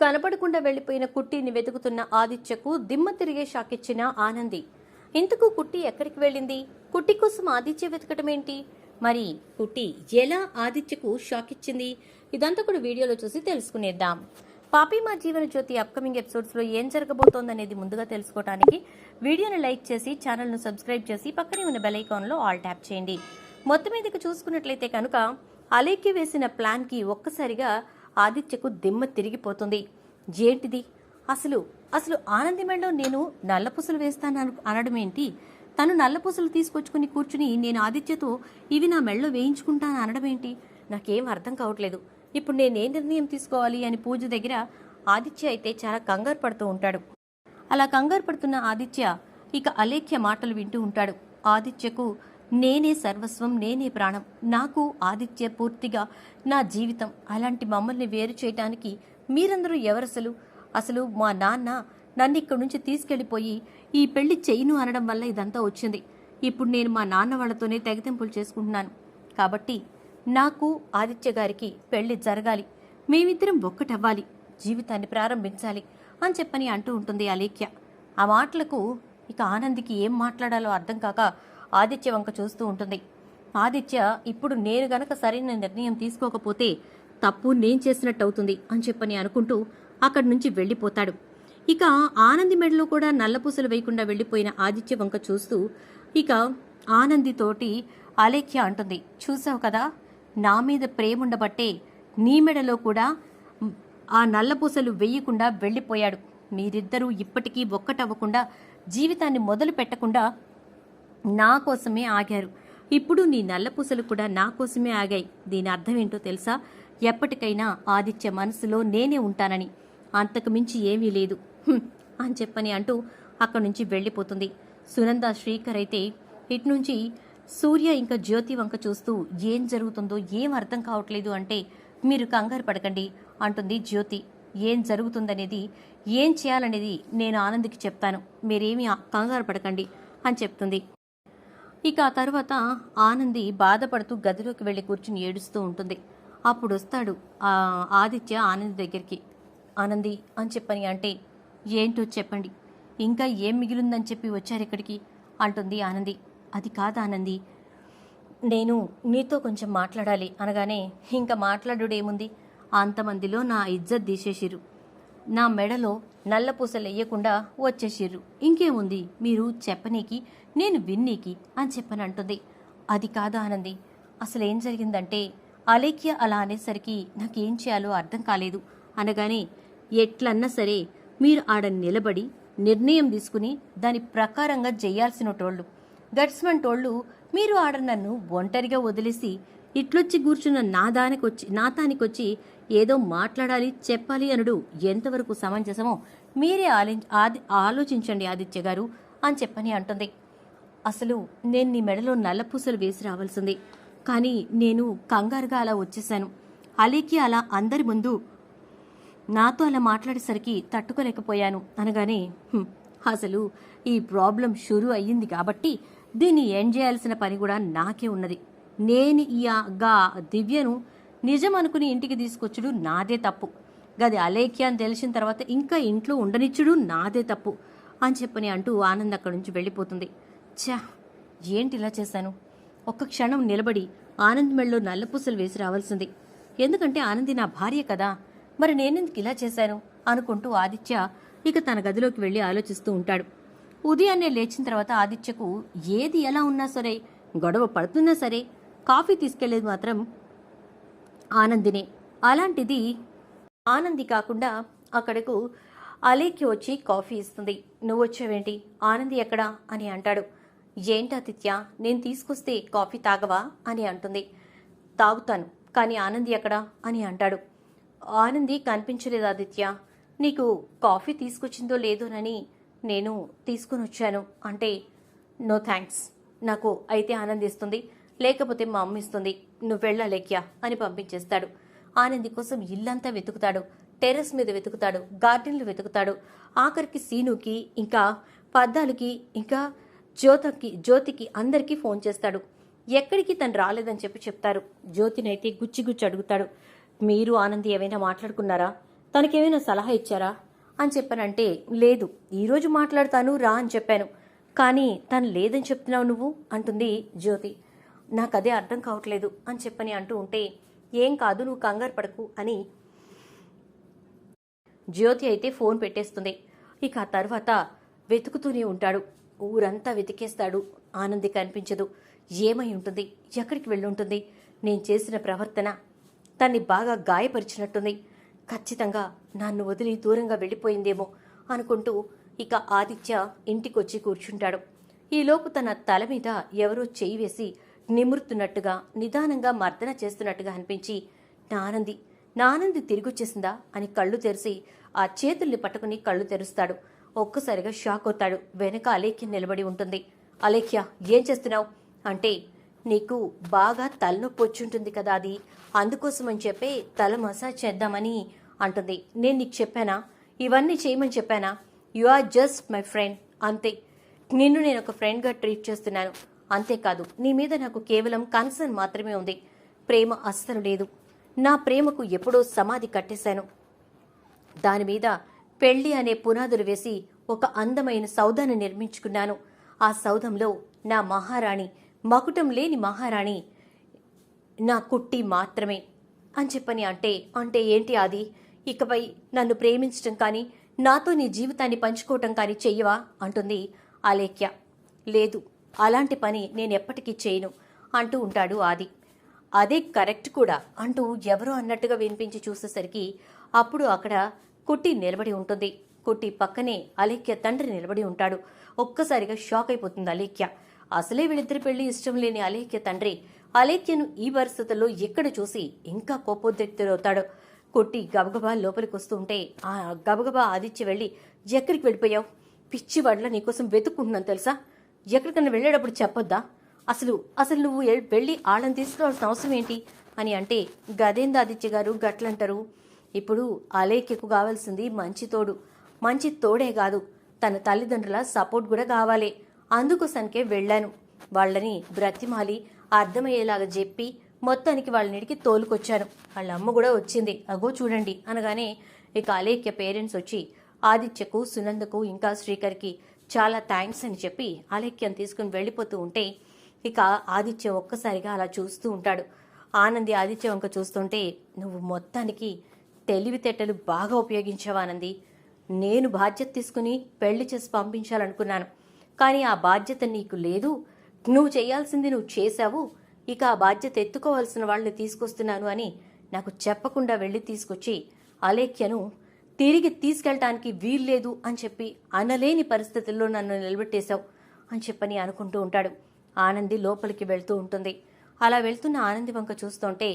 కనపడకుండా వెళ్ళిపోయిన కుట్టిని వెతుకుతున్న ఆదిత్యకు దిమ్మ తిరిగే షాకిచ్చిన ఆనంది. ఇంతకు కుట్టి ఎక్కడికి వెళ్ళింది? కుట్టి కోసం ఆదిత్య వెతకటం ఏంటి మరి కుట్టి ఎలా ఆదిత్యకు షాక్ ఇచ్చింది ఇదంతా కూడా వీడియోలో చూసి తెలుసుకునేద్దాం. పాపి మా జీవన జ్యోతి అప్కమింగ్ ఎపిసోడ్స్లో ఏం జరగబోతోందనేది ముందుగా తెలుసుకోవడానికి వీడియోని లైక్ చేసి ఛానల్ను సబ్స్క్రైబ్ చేసి పక్కనే ఉన్న బెల్ ఐకాన్లో ఆల్ ట్యాప్ చేయండి. మొత్తం మీదకి చూసుకున్నట్లయితే కనుక అలేకి వేసిన ప్లాన్కి ఒక్కసారిగా ఆదిత్యకు దిమ్మ తిరిగిపోతుంది. ఏంటిది? అసలు అసలు ఆనందమేంలో నేను నల్లపూసలు వేస్తాను అనడం ఏంటి? తను నల్లపూసలు తీసుకొచ్చుకుని కూర్చుని నేను ఆదిత్యతో ఇవి నా మెళ్ళలో వేయించుకుంటాను అనడం ఏంటి? నాకేం అర్థం కావట్లేదు. ఇప్పుడు నేనేం నిర్ణయం తీసుకోవాలి అని పూజ దగ్గర ఆదిత్య అయితే చాలా కంగారు పడుతూ ఉంటాడు. అలా కంగారు పడుతున్న ఆదిత్య ఇక అలేఖ్య మాటలు వింటూ ఉంటాడు. ఆదిత్యకు నేనే సర్వస్వం నేనే ప్రాణం. నాకు ఆదిత్య పూర్తిగా నా జీవితం. అలాంటి మమ్మల్ని వేరు చేయటానికి మీరందరూ ఎవరసలు? అసలు మా నాన్న నన్ను ఇక్కడి నుంచి తీసుకెళ్ళిపోయి ఈ పెళ్ళి చేయను అనడం వల్ల ఇదంతా వచ్చింది. ఇప్పుడు నేను మా నాన్న వాళ్ళతోనే తెగతింపులు చేసుకుంటున్నాను. కాబట్టి నాకు ఆదిత్య గారికి పెళ్ళి జరగాలి. మేమిద్దరం ఒక్కటవ్వాలి. జీవితాన్ని ప్రారంభించాలి అని చెప్పని అంటూ ఉంటుంది అలేఖ్య. ఆ మాటలకు ఇక ఆనందికి ఏం మాట్లాడాలో అర్థం కాక ఆదిత్య వంక చూస్తూ ఉంటుంది. ఆదిత్య ఇప్పుడు నేను గనక సరైన నిర్ణయం తీసుకోకపోతే తప్పు నేను చేసినట్టు అవుతుంది అని చెప్పని అనుకుంటూ అక్కడి నుంచి వెళ్ళిపోతాడు. ఇక ఆనంది మెడలో కూడా నల్లపూసలు వేయకుండా వెళ్ళిపోయిన ఆదిత్య వంక చూస్తూ ఇక ఆనందితోటి అలేఖ్య అంటుంది చూసావు కదా నా మీద ప్రేముండబట్టే నీ మెడలో కూడా ఆ నల్లపూసలు వెయ్యకుండా వెళ్ళిపోయాడు. మీరిద్దరూ ఇప్పటికీ ఒక్కటవ్వకుండా జీవితాన్ని మొదలు పెట్టకుండా నా కోసమే ఆగారు. ఇప్పుడు నీ నల్లపూసలు కూడా నా కోసమే ఆగాయి. దీని అర్థం ఏంటో తెలుసా? ఎప్పటికైనా ఆదిత్య మనసులో నేనే ఉంటానని. అంతకు మించి ఏమీ లేదు. అని చెప్పని అంటూ అక్కడి నుంచి వెళ్ళిపోతుంది. సునంద శ్రీకర్ అయితే ఇటు నుంచి సూర్య ఇంకా జ్యోతి వంక చూస్తూ ఏం జరుగుతుందో ఏం అర్థం కావట్లేదు అంటే మీరు కంగారు పడకండి అంటుంది జ్యోతి. ఏం జరుగుతుందనేది ఏం చేయాలనేది నేను ఆనంద్కి చెప్తాను. మీరేమీ కంగారు పడకండి అని చెప్తుంది. ఇక ఆ తర్వాత ఆనంది బాధపడుతూ గదిలోకి వెళ్ళి కూర్చుని ఏడుస్తూ ఉంటుంది. అప్పుడు వస్తాడు ఆదిత్య ఆనంది దగ్గరికి. ఆనంది అని చెప్పని అంటే ఏంటో చెప్పండి. ఇంకా ఏం మిగిలిందని చెప్పి వచ్చారు ఇక్కడికి? అంటుంది ఆనంది. అది కాదు ఆనంది. నేను నీతో కొంచెం మాట్లాడాలి అనగానే ఇంకా మాట్లాడుడేముంది అంతమందిలో నా ఇజ్జత్ తీసేసిర్రు. నా మెడలో నల్ల పూసలు వేయకుండా వచ్చేసిర్రు. ఇంకేముంది? మీరు చెప్పనీకి నేను విన్నీకి అని చెప్పని అంటుంది అది కాదు ఆనంది? అసలేం జరిగిందంటే అలేఖ్య అలా అనేసరికి నాకేం చేయాలో అర్థం కాలేదు. అనగానే ఎట్లన్నా సరే మీరు ఆడ నిలబడి నిర్ణయం తీసుకుని దాని ప్రకారంగా చేయాల్సిన టోళ్ళు గట్స్మన్ టోళ్ళు మీరు ఆడ నన్ను ఒంటరిగా వదిలేసి ఇట్లొచ్చి కూర్చున్న నా దానికొచ్చి నా తానికొచ్చి ఏదో మాట్లాడాలి చెప్పాలి అనుడు ఎంతవరకు సమంజసమో మీరే ఆలి ఆది ఆలోచించండి ఆదిత్య గారు అని చెప్పని అంటుంది. అసలు నేను నీ మెడలో నల్లపూసలు వేసి రావాల్సింది. కానీ నేను కంగారుగా అలా వచ్చేసాను అలీకి అలా అందరి ముందు నాతో అలా మాట్లాడేసరికి తట్టుకోలేకపోయాను అనగానే అసలు ఈ ప్రాబ్లం షురూ అయ్యింది కాబట్టి దీన్ని ఎండ్ చేయాల్సిన పని కూడా నాకే ఉన్నది. నేను ఈ గా దివ్యను నిజం అనుకుని ఇంటికి తీసుకొచ్చుడు నాదే తప్పు. గది అలేఖ్య అని తెలిసిన తర్వాత ఇంకా ఇంట్లో ఉండనిచ్చుడు నాదే తప్పు అని చెప్పని అంటూ ఆనంద్ అక్కడి నుంచి వెళ్ళిపోతుంది. ఛా ఏంటి ఇలా చేశాను? ఒక్క క్షణం నిలబడి ఆనంద్ మెళ్ళలో నల్లపూసలు వేసి రావాల్సింది. ఎందుకంటే ఆనంది నా భార్య కదా మరి నేనెందుకు ఇలా చేశాను? అనుకుంటూ ఆదిత్య ఇక తన గదిలోకి వెళ్ళి ఆలోచిస్తూ ఉంటాడు. ఉదయాన్నే లేచిన తర్వాత ఆదిత్యకు ఏది ఎలా ఉన్నా సరే గొడవ పడుతున్నా సరే కాఫీ తీసుకెళ్ళేది మాత్రం ఆనందినే. అలాంటిది ఆనంది కాకుండా అక్కడకు అలేఖ్య వచ్చి కాఫీ ఇస్తుంది. నువ్వు వచ్చావేంటి? ఆనంది ఎక్కడా? అని అంటాడు. ఏంటి ఆదిత్య? నేను తీసుకొస్తే కాఫీ తాగవా? అని అంటుంది. తాగుతాను కానీ ఆనంది ఎక్కడా? అని అంటాడు. ఆనంది కనిపించలేదు ఆదిత్య. నీకు కాఫీ తీసుకొచ్చిందో లేదోనని నేను తీసుకుని వచ్చాను. అంటే నో థ్యాంక్స్ నాకు అయితే ఆనందిస్తుంది. లేకపోతే మా అమ్మ ఇస్తుంది. నువ్వు వెళ్ళలేక్యా అని పంపించేస్తాడు. ఆనంది కోసం ఇల్లంతా వెతుకుతాడు. టెర్రస్ మీద వెతుకుతాడు. గార్డెన్లు వెతుకుతాడు. ఆఖరికి సీనుకి ఇంకా పద్దాలకి ఇంకా జ్యోతకి జ్యోతికి అందరికీ ఫోన్ చేస్తాడు. ఎక్కడికి తను రాలేదని చెప్పి చెప్తారు. జ్యోతినైతే గుచ్చి గుచ్చి అడుగుతాడు. మీరు ఆనంది ఏమైనా మాట్లాడుకున్నారా? తనకేమైనా సలహా ఇచ్చారా? అని చెప్పానంటే లేదు ఈరోజు మాట్లాడతాను రా అని చెప్పాను. కానీ తను లేదని చెప్తున్నావు నువ్వు? అంటుంది జ్యోతి. నాకు అదే అర్థం కావట్లేదు అని చెప్పని అంటూ ఉంటే ఏం కాదు నువ్వు కంగారు పడకు అని జ్యోతి అయితే ఫోన్ పెట్టేస్తుంది. ఇక ఆ తర్వాత వెతుకుతూనే ఉంటాడు. ఊరంతా వెతికేస్తాడు. ఆనంది కనిపించదు. ఏమై ఉంటుంది? ఎక్కడికి వెళ్ళి ఉంటుంది? నేను చేసిన ప్రవర్తన తన్ని బాగా గాయపరిచినట్టుంది. ఖచ్చితంగా నన్ను వదిలి దూరంగా వెళ్ళిపోయిందేమో అనుకుంటూ ఇక ఆదిత్య ఇంటికొచ్చి కూర్చుంటాడు. ఈలోపు తన తల మీద ఎవరో చేయి వేసి నిమురుతున్నట్టుగా నిదానంగా మర్దన చేస్తున్నట్టుగా అనిపించి నానంది నానంది తిరిగొచ్చేసిందా? అని కళ్ళు తెరిచి ఆ చేతుల్ని పట్టుకుని కళ్ళు తెరుస్తాడు. ఒక్కసారిగా షాక్ అవుతాడు. వెనక అలేఖ్య నిలబడి ఉంటుంది. అలేఖ్య ఏం చేస్తున్నావు? అంటే నీకు బాగా తలనొప్పి వచ్చుంటుంది కదా అది. అందుకోసమని చెప్పి తల మసాజ్ చేద్దామని అంటుంది. నేను నీకు చెప్పానా? ఇవన్నీ చేయమని చెప్పానా? You are just my friend అంతే. నిన్ను నేను ఒక ఫ్రెండ్గా ట్రీట్ చేస్తున్నాను. అంతేకాదు నీ మీద నాకు కేవలం కన్సర్న్ మాత్రమే ఉంది. ప్రేమ అస్సలు లేదు. నా ప్రేమకు ఎప్పుడో సమాధి కట్టేశాను. దాని మీద పెళ్ళి అనే పునాదులు వేసి ఒక అందమైన సౌధాన్ని నిర్మించుకున్నాను. ఆ సౌధంలో నా మహారాణి మకుటం లేని మహారాణి నా కుట్టి మాత్రమే అని చెప్పని అంటే అంటే ఏంటి అది ఇకపై నన్ను ప్రేమించటం కానీ నాతో నీ జీవితాన్ని పంచుకోవటం కానీ చెయ్యవా? అంటుంది అలేఖ్య లేదు అలాంటి పని నేను ఎప్పటికీ చేయను అంటూ ఉంటాడు ఆది. అదే కరెక్ట్ కూడా అంటూ ఎవరో అన్నట్టుగా వినిపించి చూసేసరికి అప్పుడు అక్కడ కుట్టి నిలబడి ఉంటుంది. కుట్టి పక్కనే అలేఖ్య తండ్రి నిలబడి ఉంటాడు. ఒక్కసారిగా షాక్ అయిపోతుంది అలేఖ్య అసలే వీళ్ళిద్దరి పెళ్ళి ఇష్టం లేని అలేఖ్య తండ్రి. అలేఖ్యను ఈ పరిస్థితుల్లో ఎక్కడ చూసి ఇంకా కోపోద్రిక్తుడవుతాడు కొట్టి గబగబా లోపలికి వస్తూ ఉంటే ఆ గబగబా ఆదిత్య వెళ్ళి ఎక్కడికి వెళ్ళిపోయావు? పిచ్చి వడ్ల నీకోసం వెతుక్కుంటున్నాను తెలుసా? ఎక్కడికన్నా వెళ్ళేటప్పుడు చెప్పొద్దా? అసలు అసలు నువ్వు వెళ్ళి ఆళ్ళని తీసుకురావాల్సిన అవసరం ఏంటి? అని అంటే గదేంద ఆదిత్య గారు? గట్లంటారు. ఇప్పుడు అలేఖ్యకు కావాల్సింది మంచి తోడు. మంచి తోడే కాదు. తన తల్లిదండ్రుల సపోర్ట్ కూడా కావాలి. అందుకోసానికే వెళ్ళాను. వాళ్ళని బ్రతిమాలి అర్థమయ్యేలాగా చెప్పి మొత్తానికి వాళ్ళనిడికి తోలుకొచ్చాను. వాళ్ళ అమ్మ కూడా వచ్చింది. అగో చూడండి అనగానే ఇక అలేఖ్య పేరెంట్స్ వచ్చి ఆదిత్యకు సునందకు ఇంకా శ్రీకర్కి చాలా థ్యాంక్స్ అని చెప్పి అలేఖ్యం తీసుకుని వెళ్ళిపోతూ ఉంటే ఇక ఆదిత్య ఒక్కసారిగా అలా చూస్తూ ఉంటాడు. ఆనంది ఆదిత్య వంక చూస్తుంటే నువ్వు మొత్తానికి తెలివితేటలు బాగా ఉపయోగించావు ఆనంది? నేను బాధ్యత తీసుకుని పెళ్ళి చేసి పంపించాలనుకున్నాను. కానీ ఆ బాధ్యత నీకు లేదు. నువ్వు చేయాల్సింది నువ్వు చేశావు. ఇక ఆ బాధ్యత ఎత్తుకోవాల్సిన వాళ్ళని తీసుకొస్తున్నాను అని నాకు చెప్పకుండా వెళ్ళి తీసుకొచ్చి అలేఖ్యను తిరిగి తీసుకెళ్ళటానికి వీల్లేదు అని చెప్పి అనలేని పరిస్థితుల్లో నన్ను నిలబెట్టేశావు అని చెప్పని అనుకుంటూ ఉంటాడు. ఆనంది లోపలికి వెళ్తూ ఉంటుంది. అలా వెళ్తున్న ఆనంది వంక చూస్తుంటే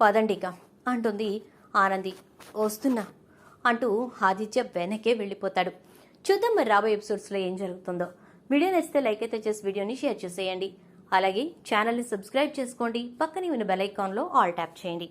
పదండిక అంటుంది ఆనంది. వస్తున్నా అంటూ ఆదిత్య వెనకే వెళ్ళిపోతాడు. చూద్దాం మరి రాబోయే ఎపిసోడ్స్లో ఏం జరుగుతుందో. వీడియో నచ్చితే లైక్ అయితే చేసి వీడియోని షేర్ చేసేయండి. అలాగే ఛానల్ని సబ్స్క్రైబ్ చేసుకోండి. పక్కనే ఉన్న బెల్ ఐకాన్లో ఆల్ ట్యాప్ చేయండి.